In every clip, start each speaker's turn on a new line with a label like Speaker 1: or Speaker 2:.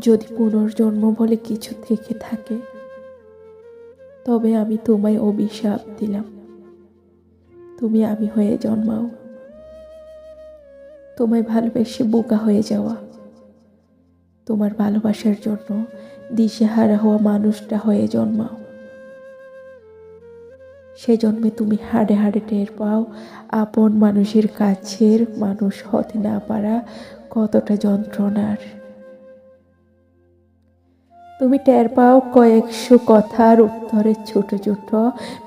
Speaker 1: যদি পুনর্জন্ম বলে কিছু থেকে থাকে, তবে আমি তোমায় অভিশাপ দিলাম। তুমি আমি হয়ে জন্মাও। তোমায় ভালোবেসে বোকা হয়ে যাওয়া। তোমার ভালোবাসার জন্য দিশেহারা হওয়া মানুষটা হয়ে জন্মাও। সে জন্মে তুমি হাড়ে হাড়ে টের পাও, আপন মানুষের কাছের মানুষ হতে না পারা কতটা যন্ত্রণার। তুমি টের পাও কয়েকশো কথার উত্তরে ছোট ছোট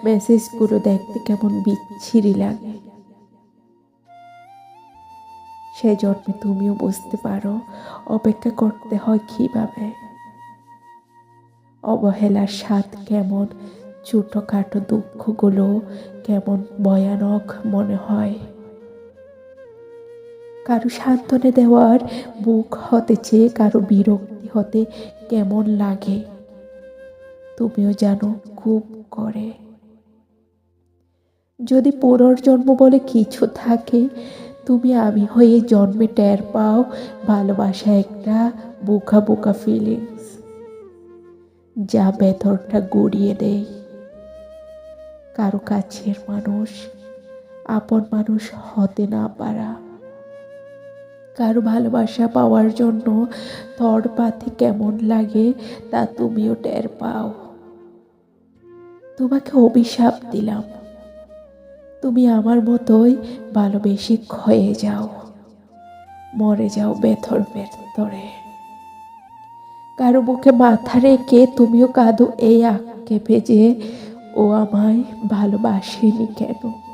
Speaker 1: মেসেজগুলো দেখতে কেমন বিচ্ছিরি লাগে। সে জন্মে তুমিও বুঝতে পারো অপেক্ষা করতে হয় কীভাবে। অবহেলার স্বাদ কেমন, ছোটোখাটো দুঃখগুলো কেমন ভয়ানক মনে হয়। কারও সান্ত্বনা দেওয়ার বুক হতে চেয়ে কারও বিরক্তি হতে কেমন লাগে? তুমিও জানো, খুব করে। যদি পুনর্জন্ম বলে কিছু থাকে, তুমি আমি হয়ে জন্মে টের পাও ভালোবাসা একটা বোকা বোকা ফিলিংস যা ভেতরটা গড়িয়ে দেয়। কারও কাছের মানুষ, আপন মানুষ হতে না পারা। কারও ভালোবাসা পাওয়ার জন্য তর পাথি কেমন লাগে তা তুমিও টের পাও। তোমাকে অভিশাপ দিলাম। তুমি আমার মতোই ভালোবেসে ক্ষয়ে যাও। মরে যাও বেথর ভেতরে। কারও বুকে মাথা রেখে তুমিও কাঁদো এই আঁকে ভেজে ও আমায় ভালোবাসেনি কেন?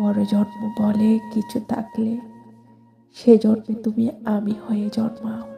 Speaker 1: বড় জন্ম বলে কিছু থাকলে সে জন্মে তুমি আমি হয়ে জন্মাও।